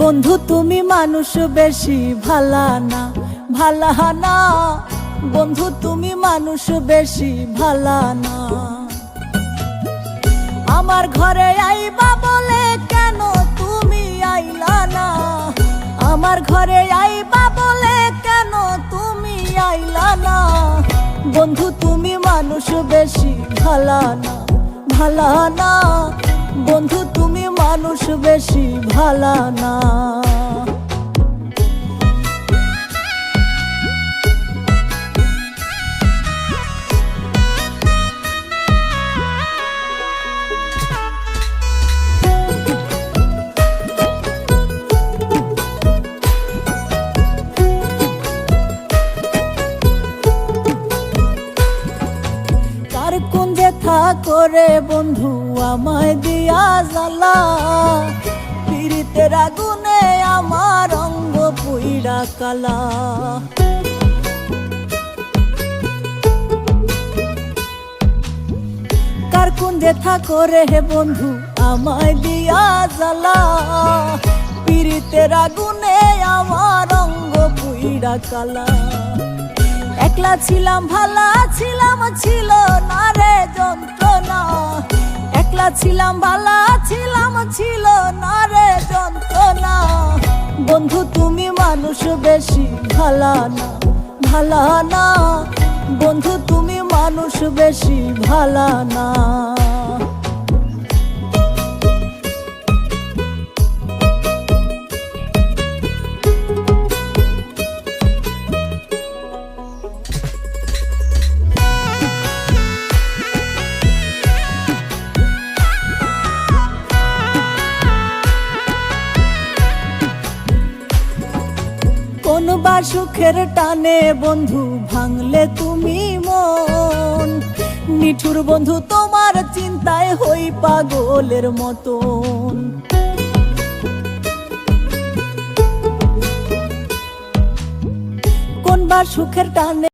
বন্ধু, তুমি মানুষ বেশি ভালা না ভালা না। বন্ধু, তুমি মানুষ বেশি ভালা না। আমার ঘরে আইবা বলে কেন তুমি আইলা না? আমার ঘরে আইবা বলে কেন তুমি আইলা না? বন্ধু, তুমি মানুষ বেশি ভালা না ভালা না। বন্ধু তুমি মানুষ বেশি ভালা না। কোন যেথা করে বন্ধু, আমায় দিয়া জ্বালা। পীড়িতের আগুনে আমার অঙ্গ পুইরা কালা। কার কোন যেথা করে হে বন্ধু, আমায় দিয়া জ্বালা। পীড়িতের আগুনে আমার অঙ্গ পুইরা কালা। একলা ছিলাম, ভালা ছিলাম, ছিল না রে যন্ত্রণা। একলা ছিলাম, ভালা ছিলাম, ছিল না রে যন্ত্রণা। বন্ধু, তুমি মানুষ বেশি, ভালা না ভালা না। বন্ধু, তুমি মানুষ বেশি, ভালা না। বা সুখের টানে বন্ধু ভাঙলে তুমি মন। নিঠুর বন্ধু তোমার চিন্তায় হই পাগলের মতন। কোন বা সুখের টানে